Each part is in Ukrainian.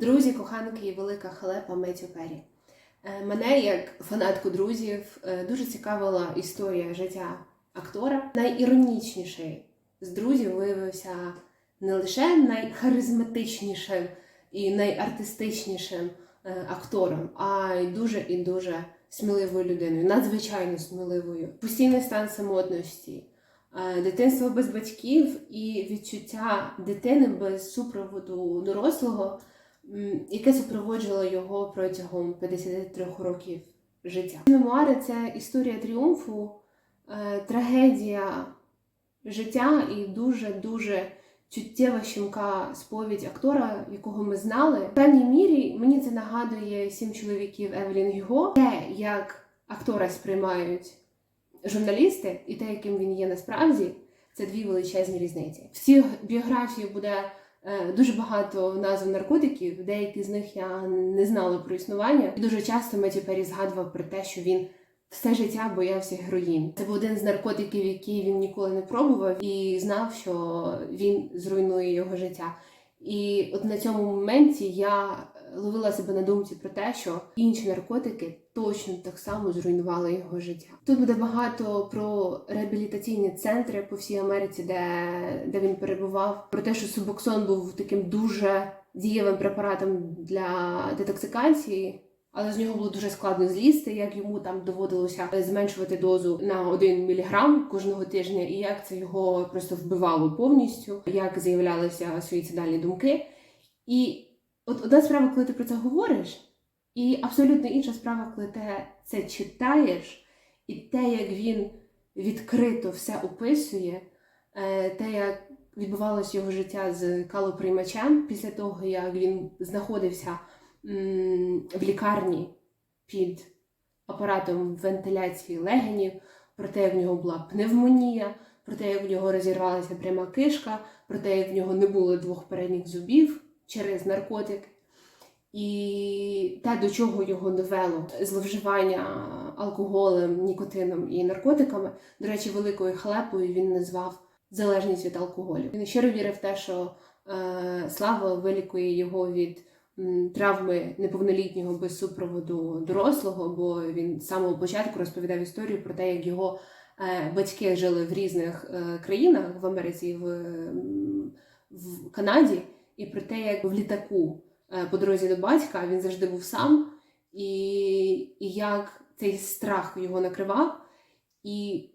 Друзі, коханки і велика халепа Меттю Перрі. Е, Мене, як фанатку друзів, е, дуже цікавила історія життя актора. Найіронічніший з друзів виявився не лише найхаризматичнішим і найартистичнішим е, актором, а й дуже і дуже сміливою людиною, надзвичайно сміливою. Постійний стан самотності, дитинство без батьків і відчуття дитини без супроводу дорослого, яке супроводжувало його протягом 53 років життя. Мемуари це історія тріумфу, е, трагедія життя і дуже дуже чуттєва щемка сповідь актора, якого ми знали. В певній мірі мені це нагадує сім чоловіків Евелін Юго. Те, як актора сприймають журналісти, і те, яким він є насправді, це дві величезні різниці. В цій біографії буде дуже багато назв наркотиків, деякі з них я не знала про існування. Дуже часто Меті Пері згадував про те, що він все життя боявся героїн. Це був один з наркотиків, який він ніколи не пробував, і знав, що він зруйнує його життя. І от на цьому моменті я ловила себе на думці про те, що інші наркотики точно так само зруйнували його життя. Тут буде багато про реабілітаційні центри по всій Америці, де, де він перебував, про те, що субоксон був таким дуже дієвим препаратом для детоксикації. Але з нього було дуже складно злізти, як йому там доводилося зменшувати дозу на 1 міліграм кожного тижня, і як це його просто вбивало повністю, як з'являлися суїцидальні думки. І от одна справа, коли ти про це говориш, і абсолютно інша справа, коли ти це читаєш, і те, як він відкрито все описує, е, те, як відбувалося його життя з калоприймачем після того, як він знаходився в лікарні під апаратом вентиляції легенів, про те, як в нього була пневмонія, про те, як в нього розірвалася пряма кишка, про те, як в нього не було двох передніх зубів через наркотик. І те, до чого його довело зловживання алкоголем, нікотином і наркотиками, до речі, великою халепою він назвав залежність від алкоголю. Він щиро вірив в те, що е, слава вилікує його від м, травми неповнолітнього без супроводу дорослого, бо він з самого початку розповідав історію про те, як його е, батьки жили в різних е, країнах в Америці, в, в Канаді, і про те, як в літаку по дорозі до батька він завжди був сам, і, і як цей страх його накривав. І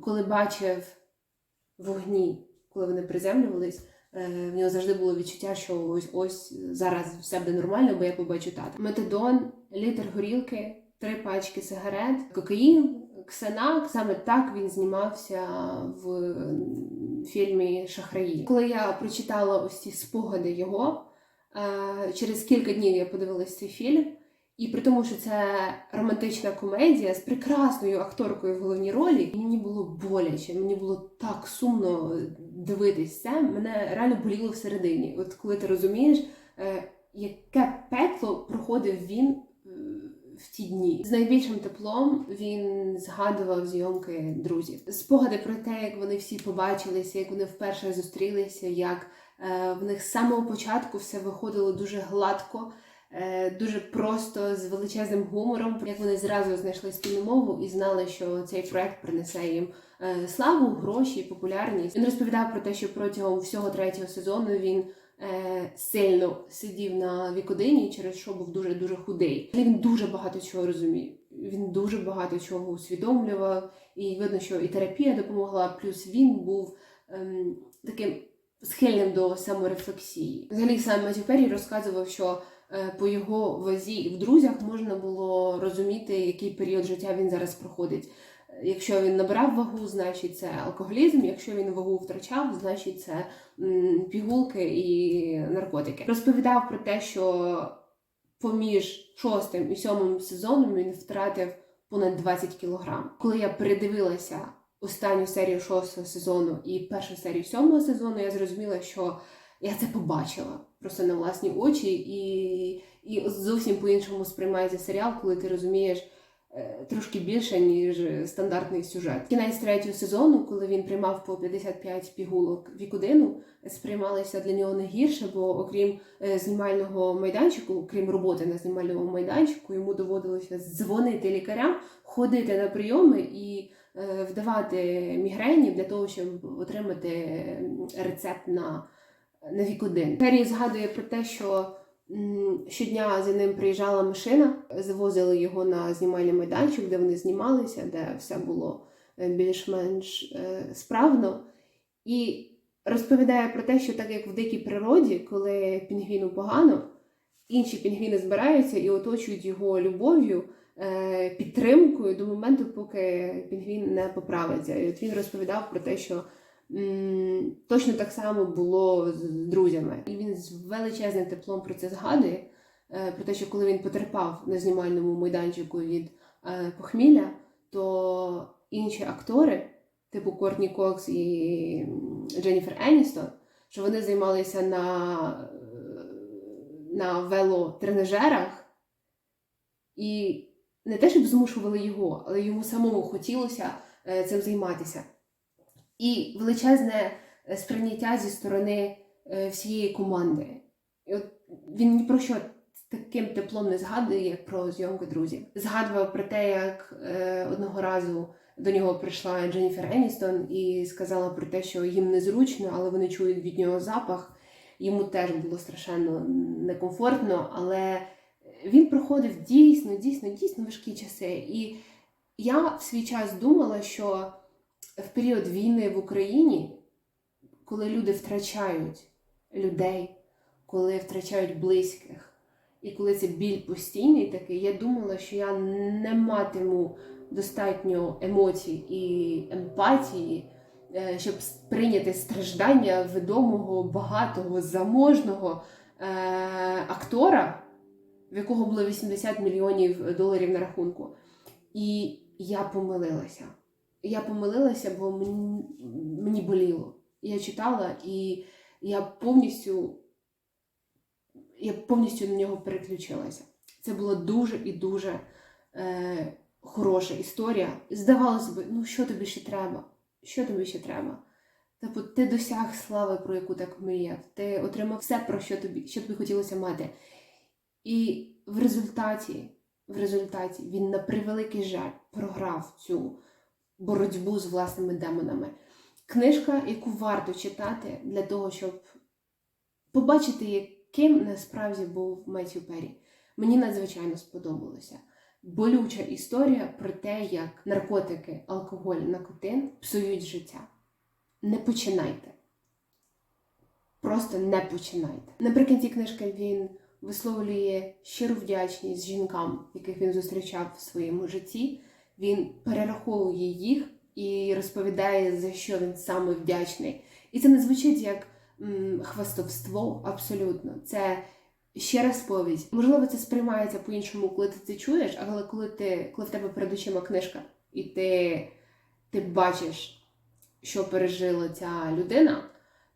коли бачив вогні, коли вони приземлювались, е, в нього завжди було відчуття, що ось ось зараз все буде нормально, бо я побачу тата. Метадон, літр горілки, три пачки сигарет, кокаїн, ксенак. Саме так він знімався в фільмі Шахраї. Коли я прочитала ось ці спогади його, е, через кілька днів я подивилась цей фільм. І при тому, що це романтична комедія з прекрасною акторкою в головній ролі, мені було боляче, мені було так сумно дивитись це. Мене реально боліло всередині. От коли ти розумієш, е, яке пекло проходив він е, в ті дні. З найбільшим теплом він згадував зйомки друзів. Спогади про те, як вони всі побачилися, як вони вперше зустрілися, як е, в них з самого початку все виходило дуже гладко. Е, дуже просто з величезним гумором, як вони зразу знайшли спільну мову і знали, що цей проект принесе їм е, славу, гроші, популярність. Він розповідав про те, що протягом всього третього сезону він е, сильно сидів на вікодині, через що був дуже дуже худий. Він дуже багато чого розумів. Він дуже багато чого усвідомлював, і видно, що і терапія допомогла. Плюс він був ем, таким схильним до саморефлексії. Взагалі сам Матю Перрі розказував, що е, по його вазі в друзях можна було розуміти, який період життя він зараз проходить. Якщо він набирав вагу, значить це алкоголізм. Якщо він вагу втрачав, значить це пігулки і наркотики. Розповідав про те, що поміж шостим і сьомим сезоном він втратив понад 20 кілограм. Коли я передивилася останню серію шостого сезону і першу серію сьомого сезону, я зрозуміла, що я це побачила просто на власні очі, і, і зовсім по-іншому сприймається серіал, коли ти розумієш, е, трошки більше, ніж стандартний сюжет. Кінець третього сезону, коли він приймав по 55 пігулок вікудину, сприймалися для нього не гірше, бо окрім е, знімального майданчику, крім роботи на знімальному майданчику, йому доводилося дзвонити лікарям, ходити на прийоми і вдавати мігрені для того, щоб отримати рецепт на, на вікудин. Керрі згадує про те, що щодня за ним приїжджала машина, завозили його на знімальний майданчик, де вони знімалися, де все було е, більш-менш е, справно. І розповідає про те, що так як в дикій природі, коли пінгвіну погано, інші пінгвіни збираються і оточують його любов'ю, е, підтримкою до моменту, поки пінгвін не поправиться. І от він розповідав про те, що точно так само було з друзями. І він з величезним теплом про це згадує. е, Про те, що коли він потерпав на знімальному майданчику від е, похмілля, то інші актори, типу Кортні Кокс і Дженніфер Еністон, що вони займалися на, е, на велотренажерах і не те, щоб змушували його, але йому самому хотілося е, цим займатися. І величезне е, сприйняття зі сторони е, всієї команди. І от він ні про що таким теплом не згадує, як про зйомку друзів. Згадував про те, як одного разу до нього прийшла Дженніфер Еністон і сказала про те, що їм незручно, але вони чують від нього запах. Йому теж було страшенно некомфортно, але він проходив дійсно, дійсно, дійсно важкі часи. І я в свій час думала, що в період війни в Україні, коли люди втрачають людей, коли втрачають близьких, і коли це біль постійний такий, я думала, що я не матиму достатньо емоцій і емпатії, е, щоб сприйняти страждання відомого, багатого, заможного е, актора, в якого було 80 мільйонів доларів на рахунку. І я помилилася. Я помилилася, бо мені, мені боліло. Я читала, і я повністю, я повністю на нього переключилася. Це була дуже і дуже е, хороша історія. Здавалося б, ну що тобі ще треба? Що тобі ще треба? Тобто ти досяг слави, про яку так мріяв, ти отримав все, про що тобі, що тобі хотілося мати. І в результаті, в результаті він на превеликий жаль програв цю боротьбу з власними демонами. Книжка, яку варто читати для того, щоб побачити, яким насправді був Меттю Перрі. Мені надзвичайно сподобалося. Болюча історія про те, як наркотики, алкоголь, накотин псують життя. Не починайте. Просто не починайте. Наприкінці книжки він висловлює щиру вдячність жінкам, яких він зустрічав в своєму житті. Він перераховує їх і розповідає, за що він саме вдячний. І це не звучить як м, хвастовство, абсолютно. Це ще раз сповідь. Можливо, це сприймається по-іншому, коли ти це чуєш, але коли ти, коли в тебе перед очима книжка, і ти, ти бачиш, що пережила ця людина,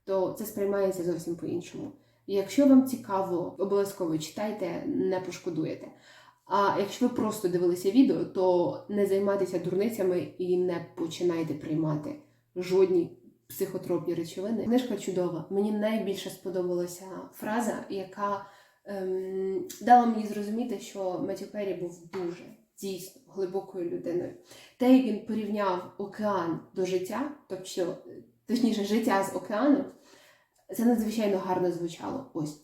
то це сприймається зовсім по-іншому. Якщо вам цікаво, обов'язково читайте, не пошкодуєте. А якщо ви просто дивилися відео, то не займайтеся дурницями і не починайте приймати жодні психотропні речовини. Книжка чудова. Мені найбільше сподобалася фраза, яка ем, дала мені зрозуміти, що Меттю Перрі був дуже дійсно глибокою людиною. Те, як він порівняв океан до життя, тобто, точніше, життя з океаном, це надзвичайно гарно звучало. Ось.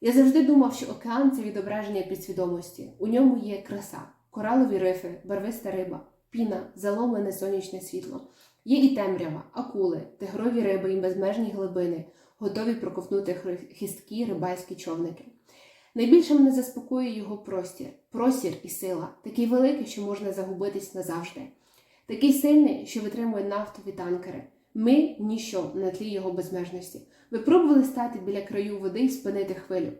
Я завжди думав, що океан це відображення підсвідомості. У ньому є краса, коралові рифи, барвиста риба, піна, заломлене сонячне світло. Є і темрява, акули, тигрові риби і безмежні глибини, готові проковтнути хисткі рибальські човники. Найбільше мене заспокоює його простір, простір і сила, такий великий, що можна загубитись назавжди, такий сильний, що витримує нафтові танкери. Ми ніщо на тлі його безмежності. Ви пробували стати біля краю води і спинити хвилю.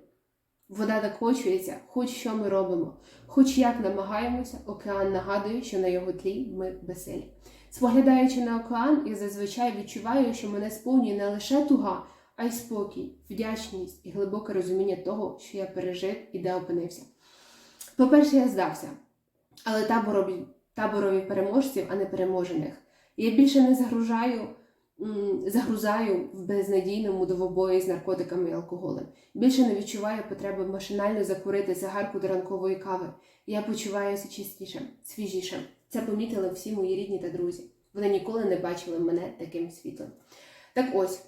Вода накочується, хоч що ми робимо, хоч як намагаємося, океан нагадує, що на його тлі ми безсилі. Споглядаючи на океан, я зазвичай відчуваю, що мене сповнює не лише туга, а й спокій, вдячність і глибоке розуміння того, що я пережив і де опинився. По-перше, я здався. але таборові, таборові переможців, а не переможених. Я більше не загружаю, загрузаю в безнадійному довобої з наркотиками і алкоголем. Більше не відчуваю потреби машинально закурити цигарку до ранкової кави. Я почуваюся чистішим, свіжішим. Це помітили всі мої рідні та друзі. Вони ніколи не бачили мене таким світлим. Так ось,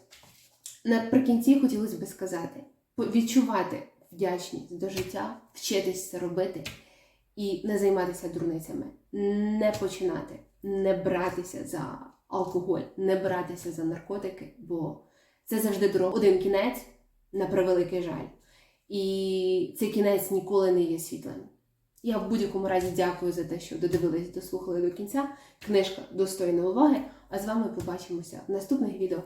наприкінці хотілося би сказати: відчувати вдячність до життя, вчитись це робити і не займатися дурницями, не починати, не братися за алкоголь, не братися за наркотики, бо це завжди дорога. Один кінець на превеликий жаль. І цей кінець ніколи не є світлим. Я в будь-якому разі дякую за те, що додивились, дослухали до кінця. Книжка достойна уваги. А з вами побачимося в наступних відео.